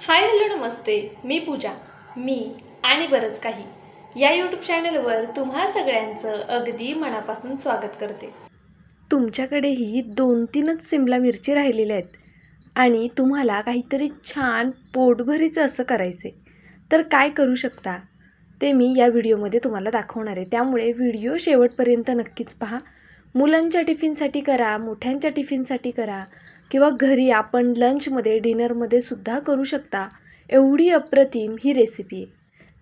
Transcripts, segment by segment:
Hi hello नमस्ते मी पूजा मी आणि बरंच काही. या यूट्यूब चॅनलवर तुम्हा सगळ्यांचं अगदी मनापासून स्वागत करते. तुमच्याकडेही दोन तीनच सिमला मिरची राहिलेल्या आहेत आणि तुम्हाला काहीतरी छान पोटभरीचं असं करायचं आहे तर काय करू शकता? ते मी या व्हिडिओमध्ये तुम्हाला दाखवणार आहे. त्यामुळे व्हिडिओ शेवटपर्यंत नक्कीच पहा. मुलांच्या टिफिनसाठी करा मोठ्यांच्या टिफिनसाठी करा किंवा घरी आपण लंचमध्ये डिनरमध्ये सुद्धा करू शकता एवढी अप्रतिम ही रेसिपी आहे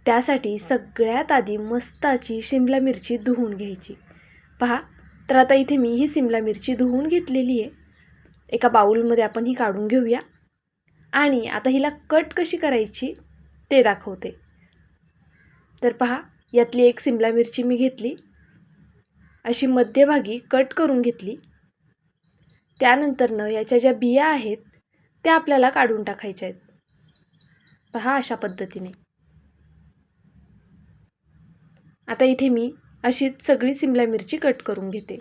त्यासाठी सगळ्यात आधी मस्ताची शिमला मिरची धुवून घ्यायची. पहा तर आता इथे मी ही शिमला मिरची धुवून घेतलेली आहे. एका बाऊलमध्ये आपण ही काढून घेऊया. आणि आता हिला कट कशी करायची ते दाखवते. तर पहा यातली एक शिमला मिरची मी घेतली. अशी मध्यभागी कट करून घेतली. त्यानंतरनं याच्या ज्या बिया आहेत त्या आपल्याला काढून टाकायच्या आहेत. पहा अशा पद्धतीने. आता इथे मी अशीच सगळी सिमला मिरची कट करून घेते.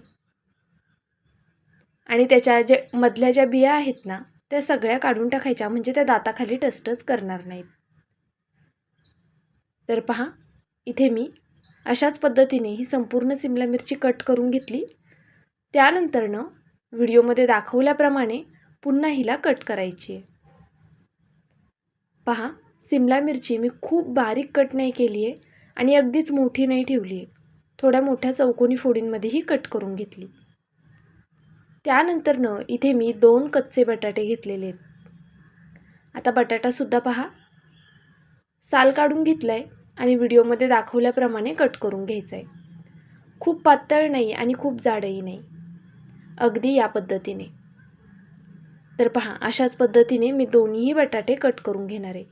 आणि त्याच्या जे मधल्या ज्या बिया आहेत ना त्या सगळ्या काढून टाकायच्या म्हणजे त्या दाताखाली टचटच करणार नाहीत. तर पहा इथे मी अशाच पद्धतीने ही संपूर्ण सिमला मिरची कट करून घेतली. त्यानंतरनं व्हिडिओमध्ये दाखवल्याप्रमाणे पुन्हा हिला कट करायची आहे. पहा सिमला मिरची मी खूप बारीक कट नाही केली आहे आणि अगदीच मोठी नाही ठेवली आहे. थोड्या मोठ्या चौकोनी फोडींमध्येही कट करून घेतली. त्यानंतरनं इथे मी दोन कच्चे बटाटे घेतलेले आहेत. आता बटाटासुद्धा पहा. साल काढून घेतला आहे आणि व्हिडिओमध्ये दाखवल्याप्रमाणे कट करून घ्यायचं आहे खूप पातळ नाही आणि खूप जाडही नाही. अगदी या पद्धतीने. तर पहा अशाच पद्धतीने मी दोन्हीही बटाटे कट करून घेणार आहे.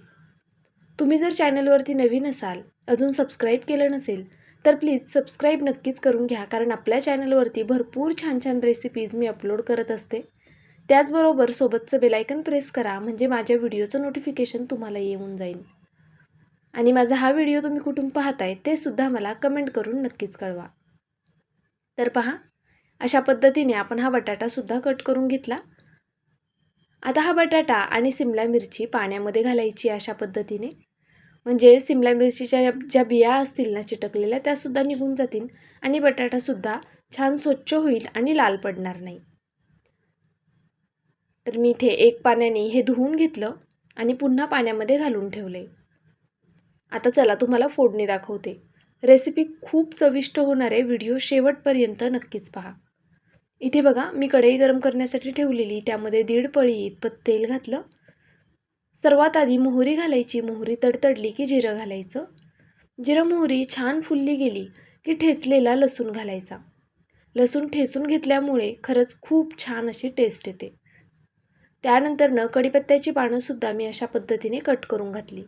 तुम्ही जर चॅनलवरती नवीन असाल अजून सबस्क्राईब केलं नसेल तर प्लीज सबस्क्राईब नक्कीच करून घ्या कारण आपल्या चॅनलवरती भरपूर छान छान रेसिपीज मी अपलोड करत असते. त्याचबरोबर सोबतचं बेलायकन प्रेस करा म्हणजे माझ्या व्हिडिओचं नोटिफिकेशन तुम्हाला येऊन जाईल. आणि माझा हा व्हिडिओ तुम्ही कुठून पाहताय ते सुद्धा मला कमेंट करून नक्कीच कळवा. तर पहा अशा पद्धतीने आपण हा बटाटासुद्धा कट करून घेतला. आता हा बटाटा आणि सिमला मिरची पाण्यामध्ये घालायची अशा पद्धतीने. म्हणजे सिमला मिरचीच्या ज्या बिया असतील ना चिटकलेल्या त्यासुद्धा निघून जातील आणि बटाटासुद्धा छान स्वच्छ होईल आणि लाल पडणार नाही. तर मी इथे एक पाण्याने हे धुवून घेतलं आणि पुन्हा पाण्यामध्ये घालून ठेवले आता चला तुम्हाला फोडणी दाखवते. रेसिपी खूप चविष्ट होणारे व्हिडिओ शेवटपर्यंत नक्कीच पहा. इथे बघा मी कढई गरम करण्यासाठी ठेवलेली त्यामध्ये दीड पळी इतपत तेल घातलं. सर्वात आधी मोहरी घालायची मोहरी तडतडली की जिरं घालायचं. जिरं मोहरी छान फुलली गेली की ठेचलेला लसूण घालायचा. लसूण ठेचून घेतल्यामुळे खरंच खूप छान अशी टेस्ट येते. त्यानंतरनं कढीपत्त्याची पानंसुद्धा मी अशा पद्धतीने कट करून घातली.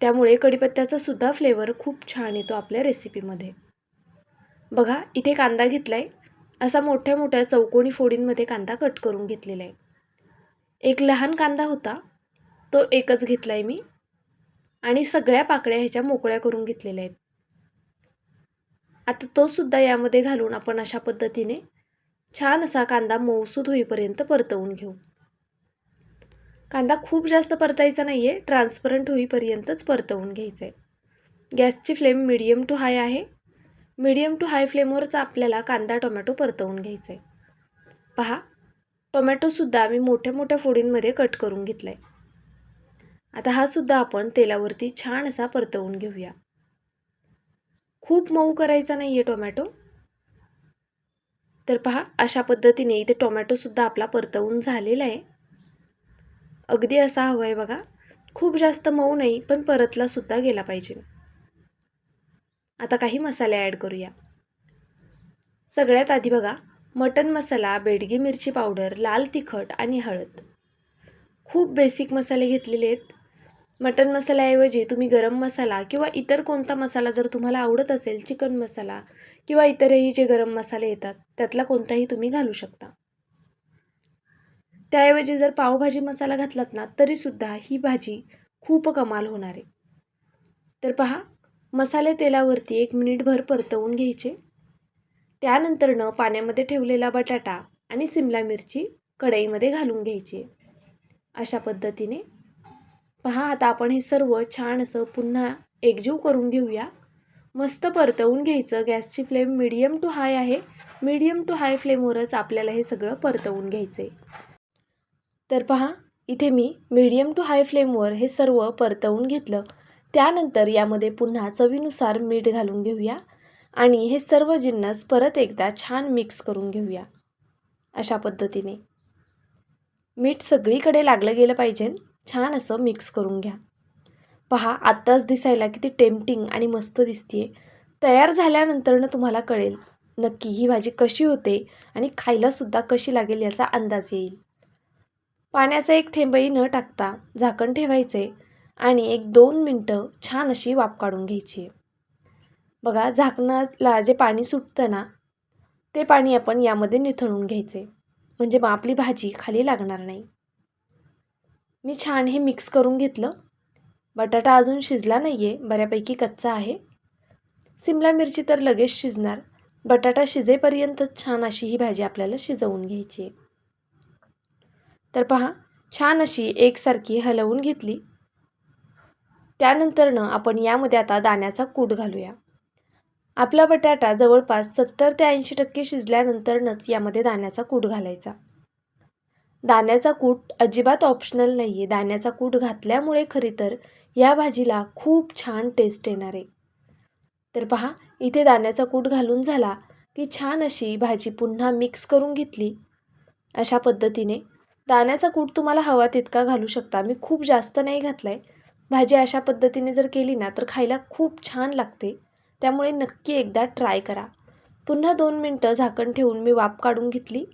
त्यामुळे कढीपत्त्याचा सुद्धा फ्लेवर खूप छान येतो आपल्या रेसिपीमध्ये बघा इथे कांदा घेतला आहे असा मोठ्या मोठ्या चौकोनी फोडींमध्ये कांदा कट करून घेतलेला आहे. एक लहान कांदा होता तो एकच घेतला आहे मी आणि सगळ्या पाकळ्या ह्याच्या मोकळ्या करून घेतलेल्या आहेत. आता तो सुद्धा यामध्ये घालून आपण अशा पद्धतीने छान असा कांदा मऊसूद होईपर्यंत परतवून घेऊ. कांदा खूप जास्त परतायचा नाही आहे ट्रान्सपरंट होईपर्यंतच परतवून घ्यायचा आहे गॅसची फ्लेम मिडियम टू हाय आहे. मिडियम टू हाय फ्लेमवरच आपल्याला कांदा टोमॅटो परतवून घ्यायचा आहे पहा टोमॅटोसुद्धा मी मोठ्या मोठ्या फोडींमध्ये कट करून घेतला आहे आता हा सुद्धा आपण तेलावरती छान असा परतवून घेऊया. खूप मऊ करायचा नाही आहे टोमॅटो. तर पहा अशा पद्धतीने इथे टोमॅटोसुद्धा आपला परतवून झालेला आहे. अगदी असा हवा आहे बघा. खूप जास्त मऊ नाही पण परतलासुद्धा गेला पाहिजे. आता काही मसाले ॲड करूया. सगळ्यात आधी बघा मटन मसाला बेडगी मिरची पावडर लाल तिखट आणि हळद. खूप बेसिक मसाले घेतलेले आहेत. मटन मसाल्याऐवजी तुम्ही गरम मसाला किंवा इतर कोणता मसाला जर तुम्हाला आवडत असेल चिकन मसाला किंवा इतरही जे गरम मसाले येतात त्यातला कोणताही तुम्ही घालू शकता. त्याऐवजी जर पावभाजी मसाला घातलात ना तरीसुद्धा ही भाजी खूप कमाल होणार आहे. तर पहा मसाले तेलावरती एक मिनिटभर परतवून घ्यायचे. त्यानंतरनं पाण्यामध्ये ठेवलेला बटाटा आणि सिमला मिरची कढईमध्ये घालून घ्यायची. अशा पद्धतीने. पहा आता आपण हे सर्व छान असं पुन्हा एकजीव करून घेऊया. मस्त परतवून घ्यायचं. गॅसची फ्लेम मिडियम टू हाय आहे. मिडियम टू हाय फ्लेमवरच आपल्याला हे सगळं परतवून घ्यायचं आहे तर पहा इथे मी मिडियम टू हाय फ्लेमवर हे सर्व परतवून घेतलं. त्यानंतर यामध्ये पुन्हा चवीनुसार मीठ घालून घेऊया आणि हे सर्व जिन्नस परत एकदा छान मिक्स करून घेऊया. अशा पद्धतीने. मीठ सगळीकडे लागलं गेलं पाहिजे. छान असं मिक्स करून घ्या. पहा आत्ताच दिसायला किती टेम्पटिंग आणि मस्त दिसतीये. तयार झाल्यानंतरनं तुम्हाला कळेल नक्की ही भाजी कशी होते आणि खायलासुद्धा कशी लागेल याचा अंदाज येईल. पाण्याचा एक थेंबही न टाकता झाकण ठेवायचे आणि एक दोन मिनटं छान अशी वाफ काढून घ्यायची. बघा झाकणाला जे पाणी सुटतं ना ते पाणी आपण यामध्ये निथळून घ्यायचे. म्हणजे मग आपली भाजी खाली लागणार नाही. मी छान हे मिक्स करून घेतलं. बटाटा अजून शिजला नाही आहे बऱ्यापैकी कच्चा आहे. सिमला मिरची तर लगेच शिजणार. बटाटा शिजेपर्यंतच छान अशी ही भाजी आपल्याला शिजवून घ्यायची. आहे तर पहा छान अशी एकसारखी हलवून घेतली. त्यानंतरनं आपण यामध्ये आता दाण्याचा कूट घालूया. आपला बटाटा जवळपास सत्तर ते ऐंशी टक्के शिजल्यानंतरनंच यामध्ये दाण्याचा कूट घालायचा. दाण्याचा कूट अजिबात ऑप्शनल नाही आहे दाण्याचा कूट घातल्यामुळे खरी तर या भाजीला खूप छान टेस्ट येणार. आहे तर पहा इथे दाण्याचा कूट घालून झाला की छान अशी भाजी पुन्हा मिक्स करून घेतली. अशा पद्धतीने दाण्याचा कूट तुम्हाला हवा तितका घालू शकता. मी खूप जास्त नाही घातला आहे भाजी अशा पद्धतीने जर केली ना तर खायला खूप छान लागते. त्यामुळे नक्की एकदा ट्राय करा. पुन्हा दोन मिनटं झाकण ठेवून मी वाफ काढून घेतली.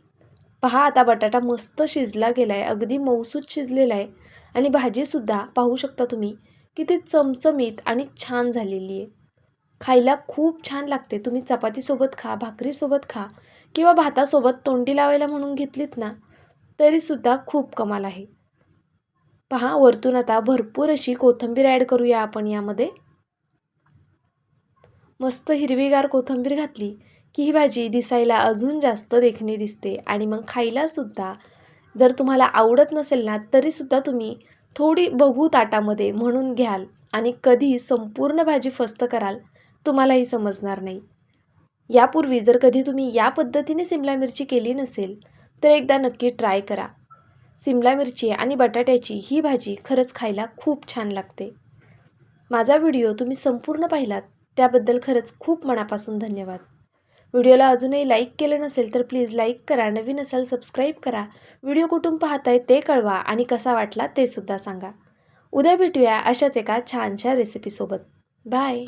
पहा आता बटाटा मस्त शिजला गेला आहे अगदी मऊसूत शिजलेला आहे. आणि भाजीसुद्धा पाहू शकता तुम्ही किती चमचमीत आणि छान झालेली आहे. खायला खूप छान लागते. तुम्ही चपातीसोबत खा भाकरीसोबत खा किंवा भातासोबत तोंडी लावायला म्हणून घेतलीत ना तरीसुद्धा खूप कमाल आहे. पहा वरतून आता भरपूर अशी कोथिंबीर ॲड करूया आपण यामध्ये. मस्त हिरवीगार कोथिंबीर घातली की ही भाजी दिसायला अजून जास्त देखणी दिसते आणि मग खायलासुद्धा जर तुम्हाला आवडत नसेल ना तरीसुद्धा तुम्ही थोडी बघू ताटामध्ये म्हणून घ्याल आणि कधी संपूर्ण भाजी फस्त कराल तुम्हालाही समजणार नाही. यापूर्वी जर कधी तुम्ही या पद्धतीने सिमला मिरची केली नसेल तर एकदा नक्की ट्राय करा. सिमला मिरची आणि बटाट्याची ही भाजी खरंच खायला खूप छान लागते. माझा व्हिडिओ तुम्ही संपूर्ण पाहिलात त्याबद्दल खरंच खूप मनापासून धन्यवाद. व्हिडिओला अजूनही लाईक केलं नसेल तर प्लीज लाईक करा नवीन असाल सबस्क्राईब करा. व्हिडिओ कुठून पाहताय ते कळवा आणि कसा वाटला ते सुद्धा सांगा. उद्या भेटूया अशाच एका छानशा रेसिपीसोबत बाय!